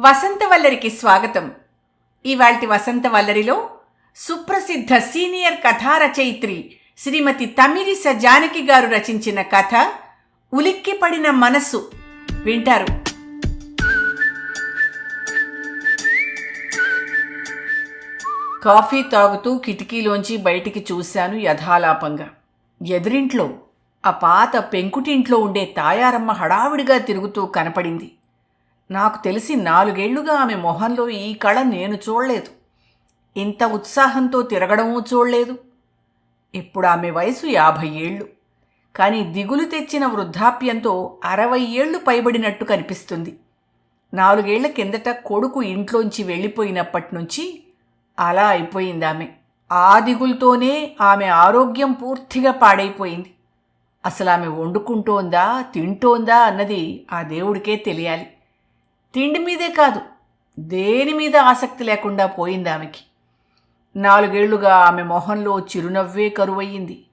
వసంతవల్లరికి స్వాగతం. ఇవాల్టి వసంతవల్లరిలో సుప్రసిద్ధ సీనియర్ కథా రచయిత్రి శ్రీమతి తమిరిస జానకి గారు రచించిన కథ ఉలిక్కిపడిన మనస్సు వింటారు. కాఫీ తాగుతూ కిటికీలోంచి బయటికి చూశాను యథాలాపంగా. ఎదురింట్లో ఆ పాత పెంకుటింట్లో ఉండే తాయారమ్మ హడావిడిగా తిరుగుతూ కనపడింది. నాకు తెలిసి నాలుగేళ్ళుగా ఆమె మొహంలో ఈ కళ నేను చూడలేదు. ఇంత ఉత్సాహంతో తిరగడమూ చూడలేదు. ఇప్పుడు ఆమె వయసు యాభై ఏళ్ళు. కానీ దిగులు తెచ్చిన వృద్ధాప్యంతో అరవై ఏళ్ళు పైబడినట్టు కనిపిస్తుంది. నాలుగేళ్ళ కిందట కొడుకు ఇంట్లోంచి వెళ్ళిపోయినప్పటి నుంచి అలా అయిపోయింది ఆమె. ఆ దిగులతోనే ఆమె ఆరోగ్యం పూర్తిగా పాడైపోయింది. అసలు ఆమె వండుకుంటోందా తింటోందా అన్నది ఆ దేవుడికే తెలియాలి. తిండి మీదే కాదు దేని మీద ఆసక్తి లేకుండా పోయింది ఆమెకి. నాలుగేళ్ళుగా ఆమె మొహంలో చిరునవ్వే కరువయ్యింది.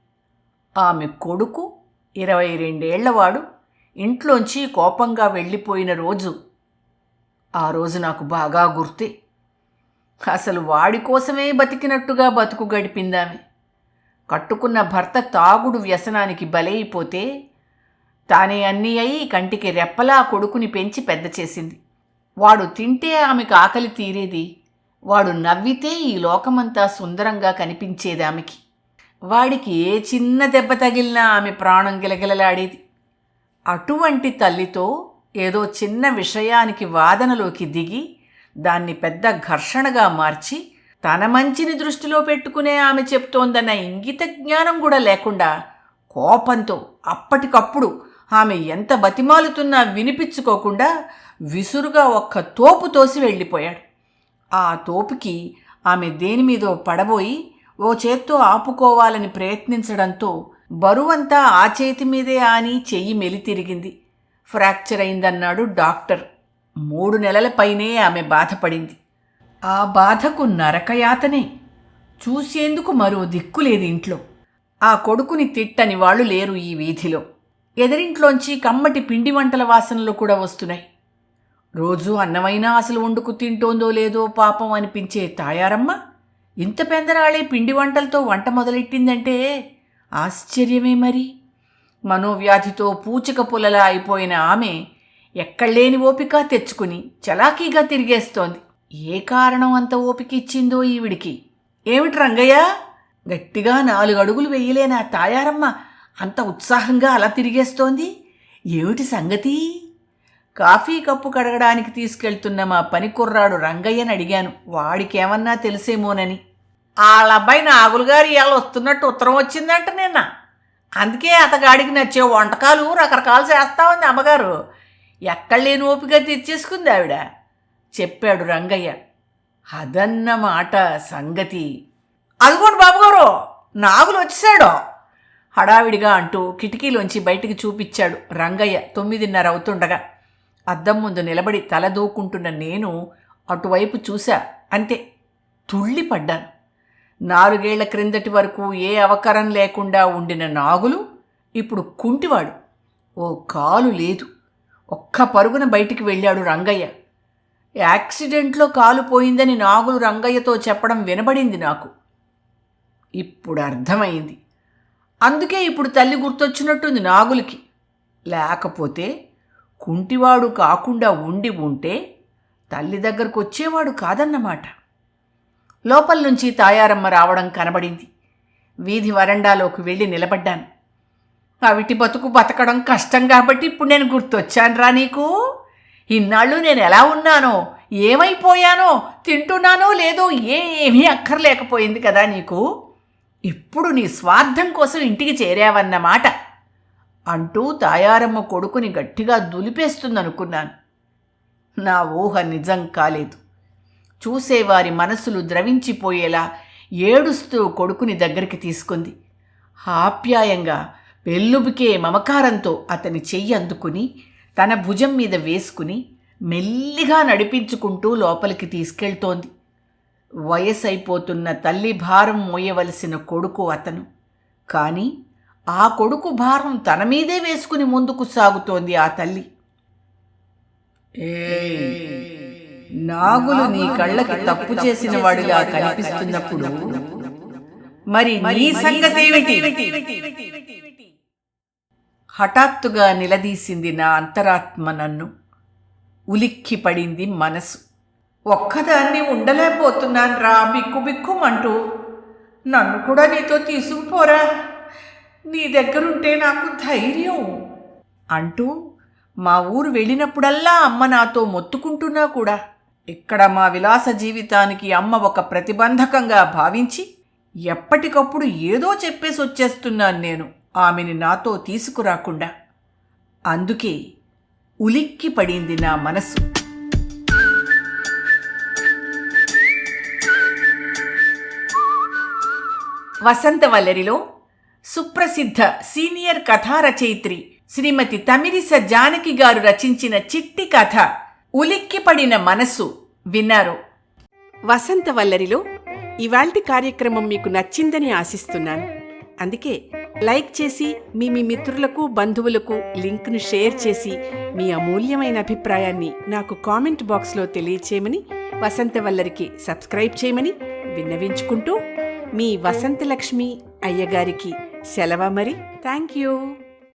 ఆమె కొడుకు ఇరవై రెండేళ్ళవాడు ఇంట్లోంచి కోపంగా వెళ్ళిపోయిన రోజు. ఆ రోజు నాకు బాగా గుర్తే. అసలు వాడి కోసమే బతికినట్టుగా బతుకు గడిపిందామె. కట్టుకున్న భర్త తాగుడు వ్యసనానికి బలైపోతే తానే అన్నీ అయి కంటికి రెప్పలా కొడుకుని పెంచి పెద్ద చేసింది వాడు తింటే ఆమెకు ఆకలి తీరేది? వాడు నవ్వితే ఈ లోకమంతా సుందరంగా కనిపించేది ఆమెకి. వాడికి ఏ చిన్న దెబ్బ తగిలినా ఆమె ప్రాణం గిలగిలలాడేది. అటువంటి తల్లితో ఏదో చిన్న విషయానికి వాదనలోకి దిగి దాన్ని పెద్ద ఘర్షణగా మార్చి తన మంచిని దృష్టిలో పెట్టుకునే ఆమె చెప్తోందన్న ఇంగిత జ్ఞానం కూడా లేకుండా కోపంతో అప్పటికప్పుడు ఆమె ఎంత బతిమాలుతున్నా వినిపించుకోకుండా విసురుగా ఒక్క తోపు తోసి వెళ్ళిపోయాడు. ఆ తోపుకి ఆమె దేని మీదో పడబోయి ఓ చేత్తో ఆపుకోవాలని ప్రయత్నించడంతో బరువంతా ఆ చేతి మీదే ఆని చెయ్యి మెలి తిరిగింది. ఫ్రాక్చర్ అయిందన్నాడు డాక్టర్. మూడు నెలల పైనే ఆమె బాధపడింది. ఆ బాధకు నరకయాతనే. చూసేందుకు మరో దిక్కులేదు ఇంట్లో. ఆ కొడుకుని తిట్టని వాళ్ళు లేరు ఈ వీధిలో. ఎదరింట్లోంచి కమ్మటి పిండి వంటల వాసనలు కూడా వస్తున్నాయి. రోజు అన్నమైనా అసలు వండుకు తింటోందో లేదో పాపం అనిపించే తాయారమ్మ ఇంత పెందరాళే పిండి వంటలతో వంట మొదలెట్టిందంటే ఆశ్చర్యమే మరి. మనోవ్యాధితో పూచిక పుల్లలా అయిపోయిన ఆమె ఎక్కడలేని ఓపిక తెచ్చుకుని చలాకీగా తిరిగేస్తోంది. ఏ కారణం అంత ఓపిక ఇచ్చిందో ఈవిడికి? ఏమిటి రంగయ్య? గట్టిగా నాలుగు అడుగులు వెయ్యలేనా తాయారమ్మ? అంత ఉత్సాహంగా అలా తిరిగేస్తోంది? ఏమిటి సంగతి? కాఫీ కప్పు కడగడానికి తీసుకెళ్తున్న మా పని కుర్రాడు రంగయ్యని అడిగాను. వాడికేమన్నా తెలిసేమోనని. వాళ్ళ అబ్బాయి నాగులు గారు ఇవాళ వస్తున్నట్టు ఉత్తరం వచ్చిందంట నిన్న. అందుకే అతగాడికి నచ్చే వంటకాలు రకరకాలు చేస్తా ఉంది అమ్మగారు. ఎక్కడ లేని ఓపిక తెచ్చేసుకుంది ఆవిడ చెప్పాడు రంగయ్య. అదన్నమాట సంగతి. అదిగోండి బాబుగారు నాగులు వచ్చేసాడు హడావిడిగా అంటూ కిటికీలోంచి బయటికి చూపించాడు రంగయ్య తొమ్మిదిన్నర అవుతుండగా అద్దం ముందు నిలబడి తల దూకుంటున్న నేను అటువైపు చూశా. అంతే తుళ్ళిపడ్డాను నాలుగేళ్ళ క్రిందటి వరకు ఏ అవకరం లేకుండా ఉండిన నాగులు ఇప్పుడు కుంటివాడు. ఓ కాలు లేదు. ఒక్క పరుగున బయటికి వెళ్ళాడు రంగయ్య. యాక్సిడెంట్లో కాలు పోయిందని నాగులు రంగయ్యతో చెప్పడం వినబడింది నాకు. ఇప్పుడు అర్థమైంది. అందుకే ఇప్పుడు తల్లి గుర్తొచ్చినట్టుంది నాగులకి. లేకపోతే కుంటివాడు కాకుండా ఉండి ఉంటే తల్లి దగ్గరకు వచ్చేవాడు కాదన్నమాట. లోపల నుంచి తాయారమ్మ రావడం కనబడింది. వీధి వరండాలోకి వెళ్ళి నిలబడ్డాను. అవిటి బతుకు బతకడం కష్టం కాబట్టి ఇప్పుడు నేను గుర్తొచ్చానురా నీకు? ఇన్నాళ్ళు నేను ఎలా ఉన్నానో ఏమైపోయానో తింటున్నానో లేదో ఏమీ అక్కర్లేకపోయింది కదా నీకు? ఇప్పుడు నీ స్వార్థం కోసం ఇంటికి చేరావన్నమాట అంటూ తాయారమ్మ కొడుకుని గట్టిగా దులిపేస్తుందనుకున్నాను. నా ఊహ నిజం కాలేదు. చూసేవారి మనసులు ద్రవించిపోయేలా ఏడుస్తూ కొడుకుని దగ్గరికి తీసుకుంది. ఆప్యాయంగా పెళ్ళుబికే మమకారంతో అతని చెయ్యి అందుకుని తన భుజం మీద వేసుకుని మెల్లిగా నడిపించుకుంటూ లోపలికి తీసుకెళ్తోంది. వయసైపోతున్న తల్లి భారం మోయవలసిన కొడుకు అతను. కానీ ఆ కొడుకు భారం తన మీదే వేసుకుని ముందుకు సాగుతోంది ఆ తల్లి. నాగులు నీ కళ్ళకి తప్పు చేసిన వాడిలా కనిపిస్తున్నప్పుడు మరి నీ సంగతేమిటి హఠాత్తుగా నిలదీసింది నా అంతరాత్మ నన్ను. ఉలిక్కి పడింది మనసు. ఒక్కదాన్ని ఉండలేకపోతున్నాను రా బిక్కు బిక్కుమంటూ. నన్ను కూడా నీతో తీసుకుపోరా. నీ దగ్గరుంటే నాకు ధైర్యం అంటూ మా ఊరు వెళ్ళినప్పుడల్లా అమ్మ నాతో మొత్తుకుంటున్నా కూడా. ఇక్కడ మా విలాస జీవితానికి అమ్మ ఒక ప్రతిబంధకంగా భావించి ఎప్పటికప్పుడు ఏదో చెప్పేసి వచ్చేస్తున్నాను నేను ఆమెని నాతో తీసుకురాకుండా. అందుకే ఉలిక్కి పడింది నా మనసు. వసంతవల్లరిలో సుప్రసిద్ధ సీనియర్ కథా రచయిత్రి శ్రీమతి తమిరిస జానకి గారు రచించిన చిట్టి కథ ఉలిక్కిపడిన మనస్సు విన్నారు. వసంతవల్లరిలో ఇవాల్టి కార్యక్రమం మీకు నచ్చిందని ఆశిస్తున్నాను. అందుకే లైక్ చేసి మీ మీ మిత్రులకు బంధువులకు లింక్ను షేర్ చేసి మీ అమూల్యమైన అభిప్రాయాన్ని నాకు కామెంట్ బాక్స్లో తెలియచేయమని వసంతవల్లరికి సబ్స్క్రైబ్ చేయమని విన్నవించుకుంటూ మీ వసంతలక్ష్మి అయ్యగారికి సెలవ మరి? Thank you